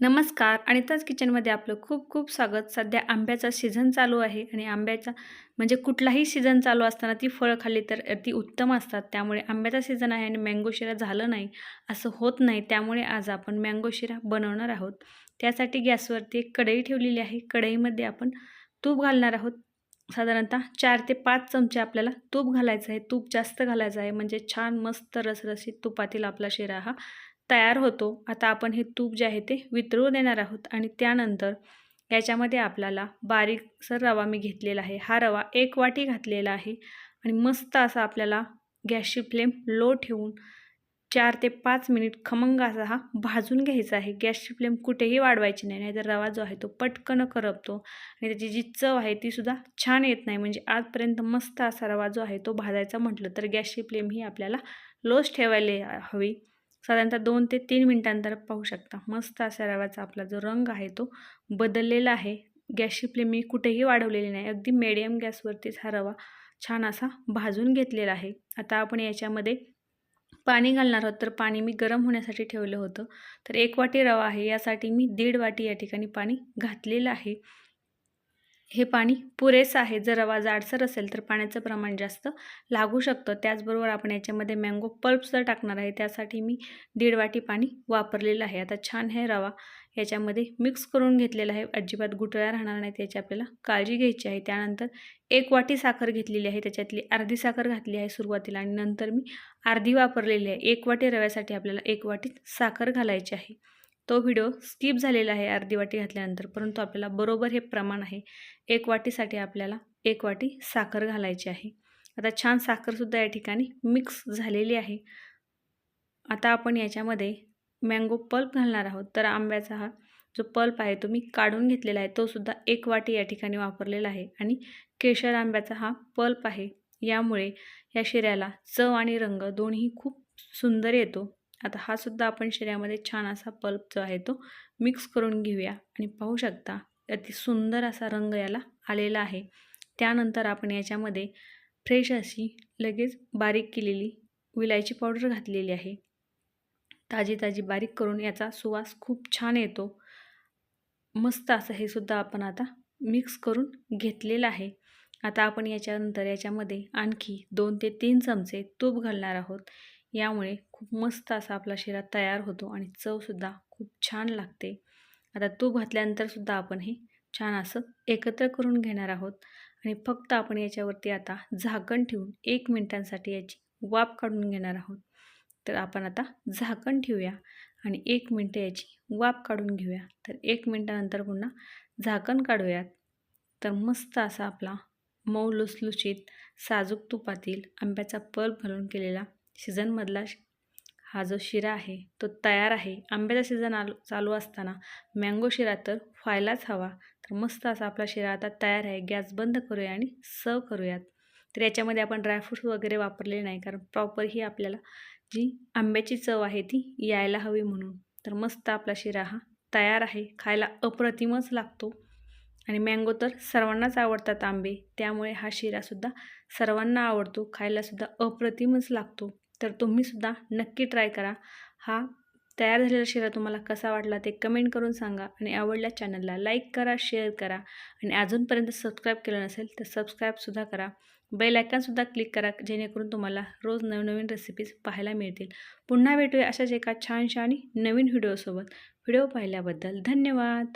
नमस्कार. अनिताज किचनमध्ये आपलं खूप खूप स्वागत. सध्या आंब्याचा सीझन चालू आहे आणि आंब्याचा म्हणजे कुठलाही सीझन चालू असताना ती फळं खाल्ली तर ती उत्तम असतात. त्यामुळे आंब्याचा सीझन आहे आणि मँगो शिरा झालं नाही असं होत नाही. त्यामुळे आज आपण मँगो शिरा बनवणार आहोत. त्यासाठी गॅसवरती एक कढई ठेवलेली आहे. कढईमध्ये आपण तूप घालणार आहोत. साधारणतः चार ते पाच चमचे आपल्याला तूप घालायचं आहे. तूप जास्त घालायचं आहे. म्हणजे छान मस्त रसरशीत तुपातील आपला शिरा हा तयार होतो. आता आपण हे तूप जे आहे ते वितळू देणार आहोत आणि त्यानंतर याच्यामध्ये आपल्याला बारीकसर रवा मी घेतलेला आहे. हा रवा एक वाटी घातलेला आहे आणि मस्त असा आपल्याला गॅसची फ्लेम लो ठेवून चार ते पाच मिनिट खमंग असा हा भाजून घ्यायचा आहे. गॅसची फ्लेम कुठेही वाढवायची नाही नाहीतर रवा जो आहे तो पटकन करपतो आणि त्याची जी चव आहे तीसुद्धा छान येत नाही. म्हणजे आजपर्यंत मस्त असा रवा जो आहे तो भाजायचा म्हटलं तर गॅसची फ्लेम ही आपल्याला लोच ठेवायला हवी. साधारणतः दोन ते तीन मिनटांतर पाहू शकता. मस्त असा रव्याचा आपला जो रंग आहे तो बदललेला आहे. गॅसची फ्लेम मी कुठेही वाढवलेली नाही. अगदी मिडियम गॅसवरतीच हा रवा छान असा भाजून घेतलेला आहे. आता आपण याच्यामध्ये पाणी घालणार आहोत. तर पाणी मी गरम होण्यासाठी ठेवलं होतं. तर एक वाटी रवा आहे. यासाठी मी दीड वाटी या ठिकाणी पाणी घातलेलं आहे. हे पाणी पुरेसं आहे. जर रवा जाडसर असेल तर पाण्याचं प्रमाण जास्त लागू शकतं. त्याचबरोबर आपण याच्यामध्ये मँगो पल्पसुद्धा टाकणार आहे. त्यासाठी मी दीड वाटी पाणी वापरलेलं आहे. आता छान हे रवा. याच्यामध्ये मिक्स करून घेतलेला आहे. अजिबात गुटळ्या राहणार नाहीत. याची आपल्याला काळजी घ्यायची आहे. त्यानंतर एक वाटी साखर घेतलेली आहे. त्याच्यातली अर्धी साखर घातली आहे सुरुवातीला आणि नंतर मी अर्धी वापरलेली आहे. एक वाटी रव्यासाठी आपल्याला एक वाटीत साखर घालायची आहे. तो व्हिडिओ स्किप झालेला आहे अर्धी वाटी घातल्यानंतर परंतु आपल्याला बरोबर हे प्रमाण आहे. एक वाटीसाठी आपल्याला एक वाटी साखर घालायची आहे. आता छान साखरसुद्धा या ठिकाणी मिक्स झालेली आहे. आता आपण याच्यामध्ये मँगो पल्प घालणार आहोत. तर आंब्याचा हा जो पल्प आहे तो मी काढून घेतलेला आहे. तोसुद्धा एक वाटी या ठिकाणी वापरलेला आहे. आणि केशर आंब्याचा हा पल्प आहे. यामुळे या शिऱ्याला चव आणि रंग दोन्ही खूप सुंदर येतो. आता हा सुद्धा आपण शिऱ्यामध्ये छान असा पल्प जो आहे तो मिक्स करून घेऊया. आणि पाहू शकता अति सुंदर असा रंग याला आलेला आहे. त्यानंतर आपण याच्यामध्ये फ्रेश अशी लगेच बारीक केलेली विलायची पावडर घातलेली आहे. ताजी ताजी बारीक करून याचा सुवास खूप छान येतो. मस्त असं हे सुद्धा आपण आता मिक्स करून घेतलेलं आहे. आता आपण याच्यानंतर याच्यामध्ये आणखी दोन ते तीन चमचे तूप घालणार आहोत. यामुळे खूप मस्त असा आपला शिरा तयार होतो आणि चवसुद्धा खूप छान लागते. आता तूप घातल्यानंतरसुद्धा आपण हे छान असं एकत्र करून घेणार आहोत. आणि फक्त आपण याच्यावरती आता झाकण ठेवून एक मिनटांसाठी याची वाफ काढून घेणार आहोत. तर आपण आता झाकण ठेवूया आणि एक मिनटं याची वाफ काढून घेऊया. तर एक मिनटानंतर पुन्हा झाकण काढूयात. तर मस्त असा आपला मऊ लुसलुशीत साजूक तुपातील आंब्याचा पल्प घालून केलेला सीझनमधला हा जो शिरा आहे तो तयार आहे. आंब्याचा सीझन आलो चालू असताना मँगो शिरा तर व्हायलाच हवा. तर मस्त असा आपला शिरा आता तयार आहे. गॅस बंद करूया आणि सर्व करूयात. तर याच्यामध्ये आपण ड्रायफ्रूट्स वगैरे वापरले नाही कारण प्रॉपर ही आपल्याला जी आंब्याची चव आहे ती यायला हवी म्हणून. तर मस्त आपला शिरा हा तयार आहे. खायला अप्रतिमच लागतो. आणि मँगो तर सर्वांनाच आवडतात आंबे. त्यामुळे हा शिरासुद्धा सर्वांना आवडतो. खायलासुद्धा अप्रतिमच लागतो. तर तुम्हीसुद्धा नक्की ट्राय करा. हा तयार झालेला शिरा तुम्हाला कसा वाटला ते कमेंट करून सांगा आणि आवडल्या चॅनलला लाईक करा शेअर करा आणि अजूनपर्यंत सबस्क्राईब केलं नसेल तर सबस्क्राईबसुद्धा करा. बेल आयकॉनसुद्धा क्लिक करा जेणेकरून तुम्हाला रोज नवनवीन रेसिपीज पाहायला मिळतील. पुन्हा भेटूया अशाच एका छानशा आणि नवीन व्हिडिओसोबत. व्हिडिओ पाहिल्याबद्दल धन्यवाद.